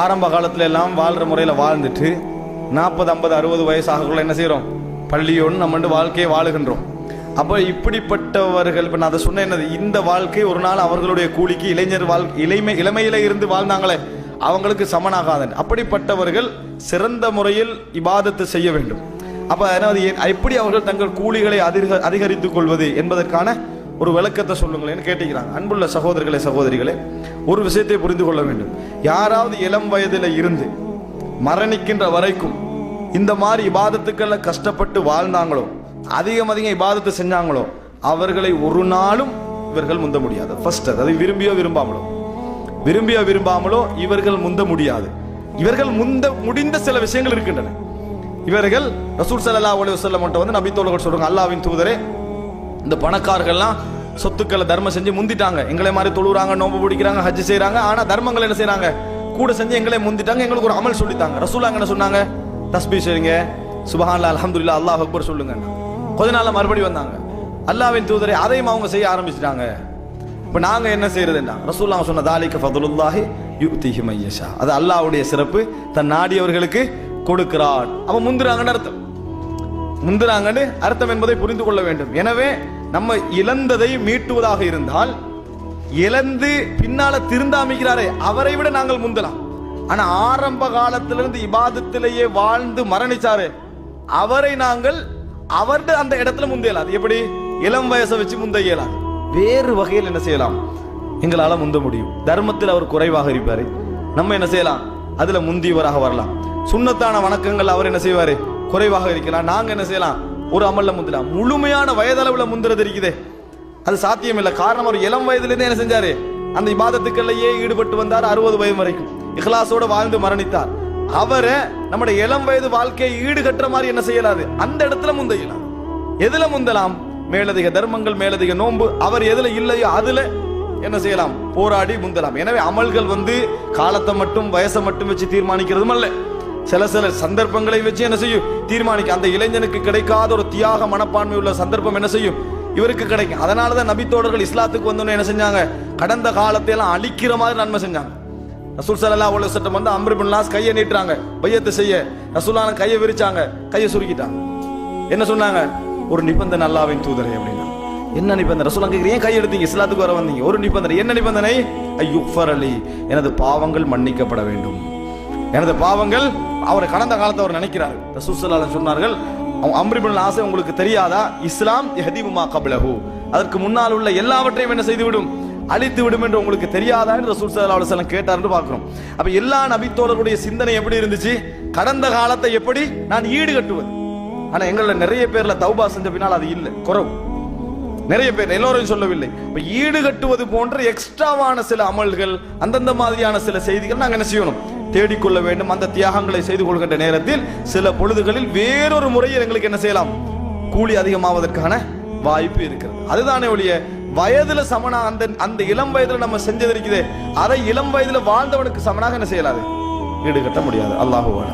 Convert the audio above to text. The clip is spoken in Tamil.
ஆரம்ப காலத்துல எல்லாம் வாழ்ற முறையில வாழ்ந்துட்டு நாற்பது ஐம்பது அறுபது வயசாகக்குள்ள என்ன செய்கிறோம் பள்ளியோன்னு நம்ம வந்து வாழ்க்கையை வாழுகின்றோம். அப்போ இப்படிப்பட்டவர்கள் இப்போ நான் அதை சொன்னேன் என்னது? இந்த வாழ்க்கை ஒரு நாள் அவர்களுடைய கூலிக்கு இளைஞர் வாழ் இளமை இளமையில இருந்து வாழ்ந்தாங்களே அவங்களுக்கு சமனாகாதன் அப்படிப்பட்டவர்கள் சிறந்த முறையில் இபாதத்தை செய்ய வேண்டும். அப்போ அதாவது எப்படி அவர்கள் தங்கள் கூலிகளை அதிக அதிகரித்துக் கொள்வது என்பதற்கான ஒரு விளக்கத்தை சொல்லுங்களேன்னு கேட்டுக்கிறாங்க அன்புள்ள சகோதரர்களே சகோதரிகளே ஒரு விஷயத்தை புரிந்து கொள்ள வேண்டும். யாராவது இளம் வயதில் இருந்து மரணிக்கின்ற வரைக்கும் இந்த மாதிரி இபாதத்துக்கெல்லாம் கஷ்டப்பட்டு வாழ்ந்தாங்களோ அதிகம் அதிகம் இபாதத்தை செஞ்சாங்களோ அவர்களை ஒரு நாளும் இவர்கள் முந்த முடியாது. ஃபர்ஸ்ட் அதாவது விரும்பியோ விரும்பாமலோ. விரும்பியோ விரும்பாமலோ இவர்கள் முந்த முடியாது. இவர்கள் முந்த முடிந்த சில விஷயங்கள் இருக்கின்றன. இவர்கள் ரசூல் ஸல்லல்லாஹு அலைஹி வஸல்லம் வந்து நபித்தோழர்கள் சொல்றாங்க அல்லாவின் தூதரே இந்த பணக்காரர்கள்லாம் சொத்துக்களை தர்மம் செஞ்சு முந்திட்டாங்க. எங்களை மாதிரி தொழுகிறாங்க நோம்பு பிடிக்கிறாங்க ஹஜ் செய்கிறாங்க ஆனால் தர்மங்கள் என்ன செய்கிறாங்க கூட செஞ்சு எங்களை முந்திட்டாங்க எங்களுக்கு ஒரு அமல் சொல்லித்தாங்க ரசூலாங்க என்ன சொன்னாங்க? தஸ்பீ செய்யுங்க. சுபஹான்லா அலமதுல்லா அல்லாஹ் அக்பர் சொல்லுங்க. கொஞ்ச நாள்ல மறுபடியும் வந்தாங்க. அல்லாவின் தூதரை அதையும் அவங்க செய்ய ஆரம்பிச்சிட்டாங்க. இப்போ நாங்கள் என்ன செய்யறதுன்னா ரசூல்லா சொன்ன தாலிக்கு ஃபதுலுல்லாஹி யுக்திஹி மையஷா. அது அல்லாஹ்வுடைய சிறப்பு. தன் நாடியவர்களுக்கு கொடுக்கிறான். அவன் முந்துறாங்கன்னு அர்த்தம். முந்துறாங்கன்னு அர்த்தம் என்பதை புரிந்து கொள்ள வேண்டும். எனவே நம்ம இழந்ததை மீட்டுவதாக இருந்தால் இழந்து பின்னால திருந்தாமிக்கிறாரே அவரை விட நாங்கள் முந்தலாம். ஆனா ஆரம்ப காலத்திலிருந்து இபாதத்திலேயே வாழ்ந்து மரணிச்சாரு. அவரை நாங்கள் அவர்கிட்ட அந்த இடத்துல முந்த இயலாது எப்படி? இளம் வயசை வச்சு முந்த இயலாது. வேறு வகையில் என்ன செய்யலாம்? எங்களால் முந்த முடியும். தர்மத்தில் அவர் குறைவாக இருப்பாரு. நம்ம என்ன செய்யலாம்? அதுல முந்தியவராக வரலாம். சுண்ணத்தான வணக்கங்கள் அவர் என்ன செய்வாரு? குறைவாக இருக்கலாம். நாங்க என்ன செய்யலாம்? ஒரு அமல்ல முந்தலாம். முழுமையான வயதளவுல முந்துறது இருக்குதே. அது சாத்தியம் இல்லை காரணம் அவர் இளம் வயதிலிருந்தே என்ன செஞ்சாரு? அந்த இபாதத்துக்கள்லயே ஈடுபட்டு வந்தார் அறுபது வயது வரைக்கும். இஹ்லாசோட வாழ்ந்து மரணித்தார். அவரை நம்முடைய இளம் வயது வாழ்க்கையை ஈடுகட்டுற மாதிரி என்ன செய்யலாது? அந்த இடத்துல முந்தையலாம் எதுல முந்தலாம்? மேலதிக தர்மங்கள் மேலதிக நோன்பு. அவர் எதுல இல்லையோ அதுல என்ன செய்யலாம்? போராடி முந்தலாம். எனவே அமல்கள் வந்து காலத்தை மட்டும் வயசை மட்டும் வச்சு தீர்மானிக்கிறதும் அல்ல. சில சில சந்தர்ப்பங்களை வச்சு என்ன செய்யும்? தீர்மானிக்க. அந்த இளைஞனுக்கு கிடைக்காத ஒரு தியாக மனப்பான்மை உள்ள சந்தர்ப்பம் என்ன செய்யும்? இவருக்கு கிடைக்கும். அதனாலதான் நபித்தோடர்கள் இஸ்லாத்துக்கு வந்தோன்னு என்ன செஞ்சாங்க? கடந்த காலத்தை எல்லாம் அழிக்கிற மாதிரி நன்மை செஞ்சாங்க. ரசூல் சலல்லா உள்ள சட்டம் வந்து அம்ர் லாஸ் கையை நீட்டுறாங்க. பையத்தை செய்ய. ரசூலான கையை விரிச்சாங்க. கையை சுருக்கிட்டாங்க. என்ன சொன்னாங்க? ஒரு நிபந்தனை அல்லாவின் தூதரை அப்படின்னா. என்ன நிபந்தனை? ரசூல் அங்க ஏன் கை எடுத்தீங்க? இஸ்லாத்துக்கு வர வந்தீங்க. ஒரு நிபந்தனை. என்ன நிபந்தனை? ஐயுஃபர் அலி. எனது பாவங்கள் மன்னிக்கப்பட வேண்டும். எனது பாவங்கள் அவர் கடந்த காலத்தை அவர் நினைக்கிறார். ரசூல் ஸல்லல்லாஹு அலைஹி சொன்னார்கள் அம்ரிபின் ஆசை உங்களுக்கு தெரியாதா? இஸ்லாம் எஹதீபுமா கப்லஹு. அதற்கு முன்னால் உள்ள எல்லாவற்றையும் என்ன செய்து விடும் அழித்து விடும் என்று உங்களுக்கு தெரியாதா என்று ரசூல் சல்லா அலுவலம் வஸல்லம் பார்க்குறோம் பார்க்கிறோம். அப்ப எல்லா நபித்தோழருடைய சிந்தனை எப்படி இருந்துச்சு? கடந்த காலத்தை எப்படி நான் ஈடுகட்டுவது? ஆனா எங்கள நிறைய பேர்ல தௌபா செஞ்ச பின்னால் அது இல்லை. குறவு. நிறைய பேர் எல்லோரும் சொல்லவில்லை. இப்ப ஈடுகட்டுவது போன்ற எக்ஸ்ட்ராவான சில அமல்கள் அந்தந்த மாதிரியான சில செய்திகள் நாங்கள் என்ன செய்யணும்? தேடிக்கொள்ள வேண்டும். அந்த தியாகங்களை செய்து கொள்கின்ற நேரத்தில் சில பொழுதுகளில் வேறொரு முறையில் எங்களுக்கு என்ன செய்யலாம்? கூலி அதிகமாவதற்கான வாய்ப்பு இருக்கிறது. அதுதானே ஒழிய வயதுல சமனா அந்த அந்த இளம் வயதுல நம்ம செஞ்சது இருக்குது. அதை இளம் வயதுல வாழ்ந்தவனுக்கு சமனாக என்ன செய்யலாது? ஈடுகட்ட முடியாது. அல்லாஹுவான